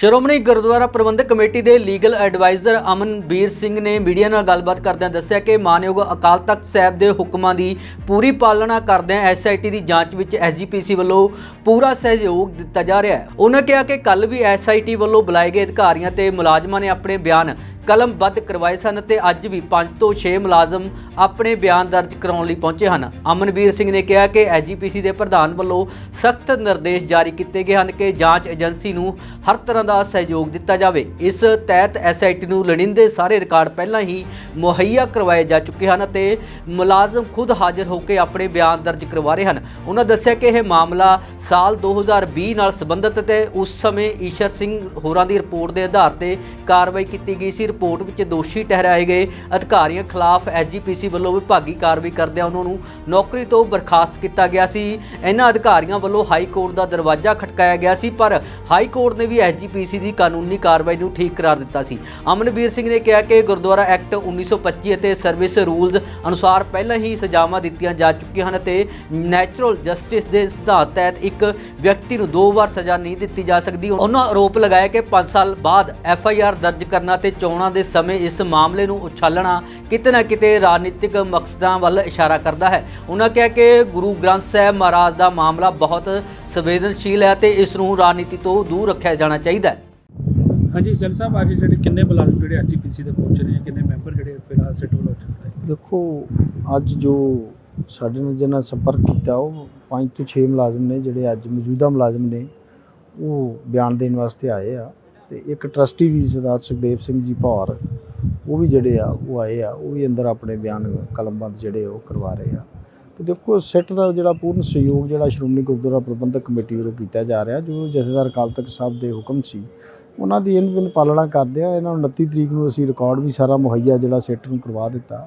Shiromani Gurdwara Prabandhak committee ਦੇ legal adviser Amanveer Singh ਨੇ media ਨਾਲ ਗੱਲਬਾਤ ਕਰਦਿਆਂ ਦੱਸਿਆ ਕਿ ਮਾਨਯੋਗ ਅਕਾਲ ਤਖਤ ਸਾਹਿਬ ਦੇ ਹੁਕਮਾਂ ਦੀ ਪੂਰੀ ਪਾਲਣਾ ਕਰਦਿਆਂ ਐਸਆਈਟੀ ਦੀ ਜਾਂਚ ਵਿੱਚ ਐਸਜੀਪੀਸੀ ਵੱਲੋਂ ਪੂਰਾ ਸਹਿਯੋਗ ਦਿੱਤਾ ਜਾ ਰਿਹਾ ਹੈ। ਉਹਨਾਂ ਕਿਹਾ ਕਿ ਕੱਲ ਵੀ ਐਸਆਈਟੀ ਵੱਲੋਂ ਬੁਲਾਏ ਗਏ ਅਧਿਕਾਰੀਆਂ ਤੇ ਮੁਲਾਜ਼ਮਾਂ ਨੇ ਆਪਣੇ ਬਿਆਨ ਕਲਮਬੱਧ ਕਰਵਾਏ ਸਨ ਤੇ ਅੱਜ ਵੀ 5 ਤੋਂ 6 ਮੁਲਾਜ਼ਮ ਆਪਣੇ ਬਿਆਨ ਦਰਜ ਕਰਾਉਣ ਲਈ ਪਹੁੰਚੇ ਹਨ। ਅਮਨਵੀਰ ਸਿੰਘ ਨੇ ਕਿਹਾ ਕਿ ਐਜੀਪੀਸੀ ਦੇ ਪ੍ਰਧਾਨ ਵੱਲੋਂ ਸਖਤ ਨਿਰਦੇਸ਼ ਜਾਰੀ ਕੀਤੇ ਗਏ ਹਨ ਕਿ ਜਾਂਚ ਏਜੰਸੀ ਨੂੰ ਹਰ ਤਰ੍ਹਾਂ ਦਾ ਸਹਿਯੋਗ ਦਿੱਤਾ ਜਾਵੇ। ਇਸ ਤਹਿਤ ਐਸਆਈਟੀ ਨੂੰ ਲੜਿੰਦੇ ਸਾਰੇ ਰਿਕਾਰਡ ਪਹਿਲਾਂ ਹੀ ਮੁਹੱਈਆ ਕਰਵਾਏ ਜਾ ਚੁੱਕੇ ਹਨ ਅਤੇ ਮੁਲਾਜ਼ਮ ਖੁਦ ਹਾਜ਼ਰ ਹੋ ਕੇ ਆਪਣੇ ਬਿਆਨ ਦਰਜ ਕਰਵਾ ਰਹੇ ਹਨ। ਉਹਨਾਂ ਦੱਸਿਆ ਕਿ ਇਹ ਮਾਮਲਾ ਸਾਲ 2020 ਨਾਲ ਸੰਬੰਧਿਤ ਤੇ ਉਸ ਸਮੇਂ ਈਸ਼ਰ ਸਿੰਘ ਹੋਰਾਂ ਦੀ ਰਿਪੋਰਟ ਦੇ ਆਧਾਰ ਤੇ ਕਾਰਵਾਈ ਕੀਤੀ ਗਈ ਸੀ। ਰਿਪੋਰਟ ਵਿੱਚ ਦੋਸ਼ੀ ਠਹਿਰਾਏ ਗਏ। ਅਧਿਕਾਰੀਆਂ ਖਿਲਾਫ ਐਸਜੀਪੀਸੀ ਵੱਲੋਂ ਵਿਭਾਗੀ ਕਾਰਵਾਈ ਕਰਦਿਆਂ ਉਹਨਾਂ ਨੂੰ ਨੌਕਰੀ ਤੋਂ ਬਰਖਾਸਤ ਕੀਤਾ ਗਿਆ ਸੀ। ਇਹਨਾਂ ਅਧਿਕਾਰੀਆਂ ਵੱਲੋਂ ਹਾਈ ਕੋਰਟ ਦਾ ਦਰਵਾਜ਼ਾ ਖਟਕਾਇਆ ਗਿਆ ਸੀ, ਪਰ ਹਾਈ ਕੋਰਟ ਨੇ ਵੀ ਐਸਜੀਪੀਸੀ ਦੀ ਕਾਨੂੰਨੀ ਕਾਰਵਾਈ ਨੂੰ ਠੀਕ ਕਰਾਰ ਦਿੱਤਾ ਸੀ। ਅਮਨਵੀਰ ਸਿੰਘ ਨੇ ਕਿਹਾ ਕਿ ਗੁਰਦੁਆਰਾ ਐਕਟ 1925 ਅਤੇ ਸਰਵਿਸ ਰੂਲਸ ਅਨੁਸਾਰ ਪਹਿਲਾਂ ਹੀ ਸਜ਼ਾਵਾਂ ਦਿੱਤੀਆਂ ਜਾ ਚੁੱਕੀਆਂ ਹਨ ਅਤੇ ਨੈਚੁਰਲ ਜਸਟਿਸ ਦੇ ਸਿਧਾਂਤ ਤਹਿਤ ਇੱਕ ਵਿਅਕਤੀ ਨੂੰ ਦੋ ਵਾਰ ਸਜ਼ਾ ਨਹੀਂ ਦਿੱਤੀ ਜਾ ਸਕਦੀ। ਉਹਨਾਂ ਆਰੋਪ ਲਗਾਇਆ ਕਿ 5 ਸਾਲ ਬਾਅਦ ਐਫ ਆਈ ਆਰ ਦਰਜ ਕਰਨਾ ਤੇ ਚੋਣ ਦੇ ਸਮੇਂ ਇਸ ਮਾਮਲੇ ਨੂੰ ਉਛਾਲਣਾ ਕਿਤੇ ਨਾ ਕਿਤੇ ਰਾਜਨੀਤਿਕ ਮਕਸਦਾਂ ਵੱਲ ਇਸ਼ਾਰਾ ਕਰਦਾ ਹੈ। ਉਹਨਾਂ ਕਿਹਾ ਕਿ ਗੁਰੂ ਗ੍ਰੰਥ ਸਾਹਿਬ ਮਹਾਰਾਜ ਦਾ ਮਾਮਲਾ ਬਹੁਤ ਸੰਵੇਦਨਸ਼ੀਲ ਹੈ ਤੇ ਇਸ ਨੂੰ ਰਾਜਨੀਤੀ ਤੋਂ ਦੂਰ ਰੱਖਿਆ ਜਾਣਾ ਚਾਹੀਦਾ ਹੈ। ਹਾਂਜੀ ਸੈਲ ਸਾਹਿਬ ਅੱਜ ਜਿਹੜੇ ਕਿੰਨੇ ਮੁਲਾਜ਼ਮ ਜਿਹੜੇ ਐਚਪੀਸੀ ਦੇ ਪਹੁੰਚੇ ਨੇ ਕਿੰਨੇ ਮੈਂਬਰ ਜਿਹੜੇ ਫਿਲਹਾਲ ਸਿੱਟ ਵੱਲੋਂ ਚੱਲਦੇ ਦੇਖੋ ਅੱਜ ਜੋ ਸਾਡੇ ਨਾਲ ਜਿਹਨਾਂ ਸੰਪਰਕ ਕੀਤਾ ਉਹ ਪੰਜ ਤੋਂ 6 ਮੁਲਾਜ਼ਮ ਨੇ ਜਿਹੜੇ ਅੱਜ ਮੌਜੂਦਾ ਮੁਲਾਜ਼ਮ ਨੇ ਉਹ ਬਿਆਨ ਦੇਣ ਵਾਸਤੇ ਆਏ ਆ। ਤੇ ਇੱਕ ਟਰਸਟੀ ਵੀ ਸਰਦਾਰ ਸੁਖਦੇਵ ਸਿੰਘ ਜੀ ਭੌਰ, ਉਹ ਵੀ ਜਿਹੜੇ ਆ, ਉਹ ਆਏ ਆ, ਉਹ ਵੀ ਅੰਦਰ ਆਪਣੇ ਬਿਆਨ ਕਲਮਬੰਦ ਜਿਹੜੇ ਉਹ ਕਰਵਾ ਰਹੇ ਆ। ਤੇ ਦੇਖੋ, ਸਿੱਟ ਦਾ ਜਿਹੜਾ ਪੂਰਨ ਸਹਿਯੋਗ ਜਿਹੜਾ ਸ਼੍ਰੋਮਣੀ ਗੁਰਦੁਆਰਾ ਪ੍ਰਬੰਧਕ ਕਮੇਟੀ ਵੱਲੋਂ ਕੀਤਾ ਜਾ ਰਿਹਾ, ਜੋ ਜਥੇਦਾਰ ਅਕਾਲ ਤਖਤ ਸਾਹਿਬ ਦੇ ਹੁਕਮ ਸੀ, ਉਹਨਾਂ ਦੀ ਇਨ ਬਿਨ ਪਾਲਣਾ ਕਰਦੇ ਆ। ਇਹਨਾਂ ਨੂੰ 29 ਤਰੀਕ ਨੂੰ ਅਸੀਂ ਰਿਕਾਰਡ ਵੀ ਸਾਰਾ ਮੁਹੱਈਆ ਜਿਹੜਾ ਸਿੱਟ ਨੂੰ ਕਰਵਾ ਦਿੱਤਾ।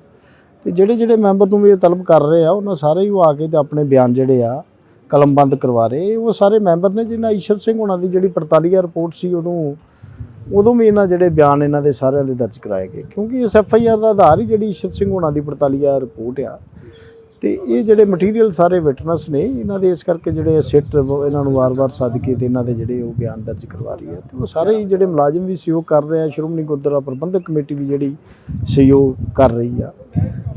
ਤੇ ਜਿਹੜੇ ਜਿਹੜੇ ਮੈਂਬਰ ਨੂੰ ਵੀ ਇਹ ਤਲਬ ਕਰ ਰਹੇ ਆ, ਉਹਨਾਂ ਸਾਰੇ ਹੀ ਉਹ ਆ ਕੇ ਤੇ ਆਪਣੇ ਬਿਆਨ ਜਿਹੜੇ ਆ ਕਲਮਬੰਦ ਕਰਵਾ ਰਹੇ। ਉਹ ਸਾਰੇ ਮੈਂਬਰ ਨੇ ਜਿਹਨਾਂ ਈਸ਼ਰ ਸਿੰਘ ਉਹਨਾਂ ਦੀ ਜਿਹੜੀ 45 ਰਿਪੋਰਟ ਸੀ ਉਦੋਂ ਉਦੋਂ ਵੀ ਇਹਨਾਂ ਜਿਹੜੇ ਬਿਆਨ ਇਹਨਾਂ ਦੇ ਸਾਰਿਆਂ ਦੇ ਦਰਜ ਕਰਾਏ ਗਏ। ਕਿਉਂਕਿ ਇਸ ਐਫ ਆਈ ਆਰ ਦਾ ਆਧਾਰ ਹੀ ਜਿਹੜੀ ਈਸ਼ਰ ਸਿੰਘ ਉਹਨਾਂ ਦੀ 45 ਰਿਪੋਰਟ ਆ। ਤੇ ਇਹ ਜਿਹੜੇ ਮਟੀਰੀਅਲ ਸਾਰੇ ਵਿਟਨੈਸ ਨੇ ਇਹਨਾਂ ਦੇ ਇਸ ਕਰਕੇ ਜਿਹੜੇ ਸਿੱਟ ਇਹਨਾਂ ਨੂੰ ਵਾਰ-ਵਾਰ ਸੱਦ ਕੇ ਤੇ ਇਹਨਾਂ ਦੇ ਜਿਹੜੇ ਉਹ ਬਿਆਨ ਦਰਜ ਕਰਵਾ ਰਹੀ ਹੈ ਤੇ ਉਹ ਸਾਰੇ ਹੀ ਜਿਹੜੇ ਮੁਲਾਜ਼ਮ ਵੀ ਸਹਿਯੋਗ ਕਰ ਰਹੇ ਆ। ਸ਼੍ਰੋਮਣੀ ਗੁਰਦੁਆਰਾ ਪ੍ਰਬੰਧਕ ਕਮੇਟੀ ਵੀ ਜਿਹੜੀ ਸਹਿਯੋਗ ਕਰ ਰਹੀ ਆ।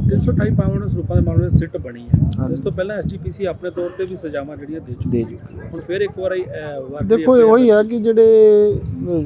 328 ਪਾਵਨ ਸਰੂਪਾਂ ਦੇ ਮਾਮਲੇ ਸਿੱਟ ਬਣੀ ਹੈ। ਇਸ ਤੋਂ ਪਹਿਲਾਂ ਐਸਜੀਪੀਸੀ ਆਪਣੇ ਤੌਰ ਤੇ ਵੀ ਸਜ਼ਾਵਾਂ ਜਿਹੜੀਆਂ ਦੇ ਚੁੱਕੀ ਹੁਣ ਫਿਰ ਇੱਕ ਵਾਰੀ ਦੇਖੋ ਇਹ ਉਹੀ ਆ ਕਿ ਜਿਹੜੇ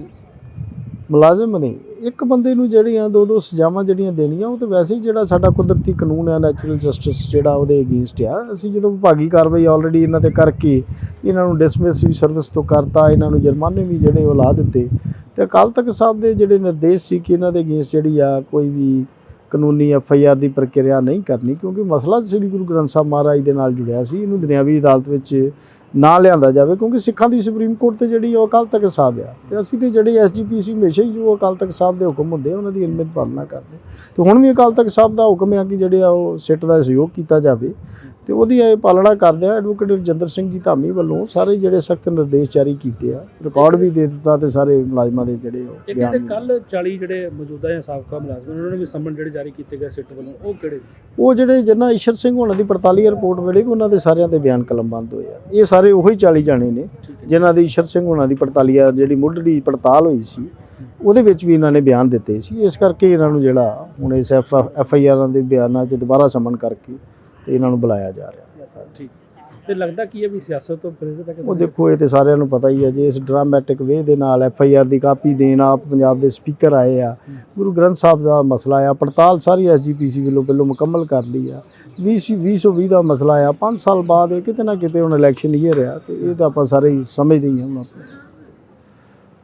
ਮੁਲਾਜ਼ਮ ਨੇ। ਇੱਕ ਬੰਦੇ ਨੂੰ ਜਿਹੜੀਆਂ ਦੋ ਦੋ ਸਜ਼ਾਵਾਂ ਜਿਹੜੀਆਂ ਦੇਣੀਆਂ, ਉਹ ਤਾਂ ਵੈਸੇ ਹੀ ਜਿਹੜਾ ਸਾਡਾ ਕੁਦਰਤੀ ਕਾਨੂੰਨ ਹੈ ਨੈਚੁਰਲ ਜਸਟਿਸ ਜਿਹੜਾ ਉਹਦੇ ਅਗੇਂਸਟ ਆ। ਅਸੀਂ ਜਦੋਂ ਵਿਭਾਗੀ ਕਾਰਵਾਈ ਆਲਰੇਡੀ ਇਹਨਾਂ ਤੇ ਕਰਕੇ ਇਹਨਾਂ ਨੂੰ ਡਿਸਮਿਸ ਵੀ ਸਰਵਿਸ ਤੋਂ ਕਰਤਾ, ਇਹਨਾਂ ਨੂੰ ਜੁਰਮਾਨੇ ਵੀ ਜਿਹੜੇ ਉਹ ਲਾ ਦਿੱਤੇ। ਤੇ ਅਕਾਲ ਤਖਤ ਸਾਹਿਬ ਦੇ ਜਿਹੜੇ ਨਿਰਦੇਸ਼ ਸੀ ਕਿ ਇਹਨਾਂ ਦੇ ਅਗੇਂਸਟ ਜਿਹੜੀ ਆ, ਕੋਈ ਵੀ ਕਾਨੂੰਨੀ ਐਫ ਆਈ ਆਰ ਦੀ ਪ੍ਰਕਿਰਿਆ ਨਹੀਂ ਕਰਨੀ, ਕਿਉਂਕਿ ਮਸਲਾ ਸ੍ਰੀ ਗੁਰੂ ਗ੍ਰੰਥ ਸਾਹਿਬ ਮਹਾਰਾਜ ਦੇ ਨਾਲ ਜੁੜਿਆ ਸੀ। ਇਹਨੂੰ ਦੁਨਿਆਵੀ ਅਦਾਲਤ ਵਿੱਚ ਨਾ ਲਿਆਂਦਾ ਜਾਵੇ, ਕਿਉਂਕਿ ਸਿੱਖਾਂ ਦੀ ਸੁਪਰੀਮ ਕੋਰਟ ਤੇ ਜਿਹੜੀ ਉਹ ਅਕਾਲ ਤਖਤ ਸਾਹਿਬ ਆ। ਤੇ ਅਸੀਂ ਤੇ ਜਿਹੜੀ ਐਸਜੀਪੀਸੀ ਹਮੇਸ਼ਾ ਹੀ ਜੋ ਅਕਾਲ ਤਖਤ ਸਾਹਿਬ ਦੇ ਹੁਕਮ ਹੁੰਦੇ ਆ, ਉਹਨਾਂ ਦੀ ਇਨਮਿਤ ਪਾਲਣਾ ਕਰਦੇ ਤੇ ਹੁਣ ਵੀ ਅਕਾਲ ਤਖਤ ਸਾਹਿਬ ਦਾ ਹੁਕਮ ਆ ਕਿ ਜਿਹੜੇ ਆ ਉਹ ਸਿੱਟ ਦਾ ਸਹਿਯੋਗ ਕੀਤਾ ਜਾਵੇ। ਤੇ ਉਹਦੀ ਇਹ ਪਾਲਣਾ ਕਰਦੇ ਆ ਐਡਵੋਕੇਟ ਰਜਿੰਦਰ ਸਿੰਘ ਜੀ ਧਾਮੀ ਵੱਲੋਂ ਸਾਰੇ ਜਿਹੜੇ ਸਖਤ ਨਿਰਦੇਸ਼ ਜਾਰੀ ਕੀਤੇ ਆ ਰਿਕਾਰਡ ਵੀ ਦੇ ਦਿੱਤਾ ਤੇ ਸਾਰੇ ਮੁਲਾਜ਼ਮਾਂ ਦੇ ਜਿਹੜੇ ਉਹ ਜਿਹੜੇ ਕੱਲ 40 ਜਿਹੜੇ ਮੌਜੂਦਾ ਜਾਂ ਸਾਬਕਾ ਮੁਲਾਜ਼ਮ ਉਹਨਾਂ ਨੂੰ ਵੀ ਸੰਮਨ ਜਿਹੜੇ ਜਾਰੀ ਕੀਤੇ ਗਏ ਸਿੱਟ ਵੱਲੋਂ ਉਹ ਕਿਹੜੇ? ਉਹ ਜਿਹੜੇ ਜਿੰਨਾ ਈਸ਼ਰ ਸਿੰਘ ਹੋਣਾ ਦੀ 45 ਰਿਪੋਰਟ ਵੇਲੇ ਵੀ ਉਹਨਾਂ ਦੇ ਸਾਰਿਆਂ ਦੇ ਬਿਆਨ ਕਲਮਬੰਦ ਹੋਏ ਆ। ਇਹ ਸਾਰੇ ਉਹੀ 40 ਜਾਣੇ ਨੇ ਜਿਨ੍ਹਾਂ ਦੀ ਈਸ਼ਰ ਸਿੰਘ ਹੋਣਾ ਦੀ 45 ਆ ਜਿਹੜੀ ਮੁੱਢਲੀ ਪੜਤਾਲ ਹੋਈ ਸੀ ਉਹਦੇ ਵਿੱਚ ਵੀ ਇਹਨਾਂ ਨੇ ਬਿਆਨ ਦਿੱਤੇ ਸੀ। ਇਸ ਕਰਕੇ ਇਹਨਾਂ ਨੂੰ ਜਿਹੜਾ ਹੁਣ ਇਸ ਐਫ ਐਫ ਆਈ ਆਰਾਂ ਦੇ ਬਿਆਨਾਂ 'ਚ ਦੁਬਾਰਾ ਸਮਨ ਕਰਕੇ ਤੇ ਇਹਨਾਂ ਨੂੰ ਬੁਲਾਇਆ ਜਾ ਰਿਹਾ। ਠੀਕ। ਤੇ ਲੱਗਦਾ ਕੀ ਹੈ ਵੀ ਸਿਆਸਤ ਤੋਂ ਪ੍ਰੇਰਿਤ ਹੈ ਉਹ ਦੇਖੋ ਇਹ ਤੇ ਸਾਰਿਆਂ ਨੂੰ ਪਤਾ ਹੀ ਹੈ ਜੇ ਇਸ ਡਰਾਮੈਟਿਕ ਵੇ ਦੇ ਨਾਲ ਐਫ ਆਈ ਆਰ ਦੀ ਕਾਪੀ ਦੇਣ ਆਪ ਪੰਜਾਬ ਦੇ ਸਪੀਕਰ ਆਏ ਆ ਗੁਰੂ ਗ੍ਰੰਥ ਸਾਹਿਬ ਦਾ ਮਸਲਾ ਆ ਪੜਤਾਲ ਸਾਰੀ ਐਸਜੀਪੀਸੀ ਵੱਲੋਂ ਪਹਿਲੋਂ ਮੁਕੰਮਲ ਕਰ ਲਈ ਆ। 20 2020 ਦਾ ਮਸਲਾ ਆ 5 ਸਾਲ ਬਾਅਦ ਇਹ ਕਿਤੇ ਨਾ ਕਿਤੇ ਹੁਣ ਇਲੈਕਸ਼ਨ ਹੀ ਰਿਹਾ ਤੇ ਇਹ ਤਾਂ ਆਪਾਂ ਸਾਰੇ ਸਮਝਦੇ ਹੀ ਹਾਂ ਹੁਣ। ਆਪਾਂ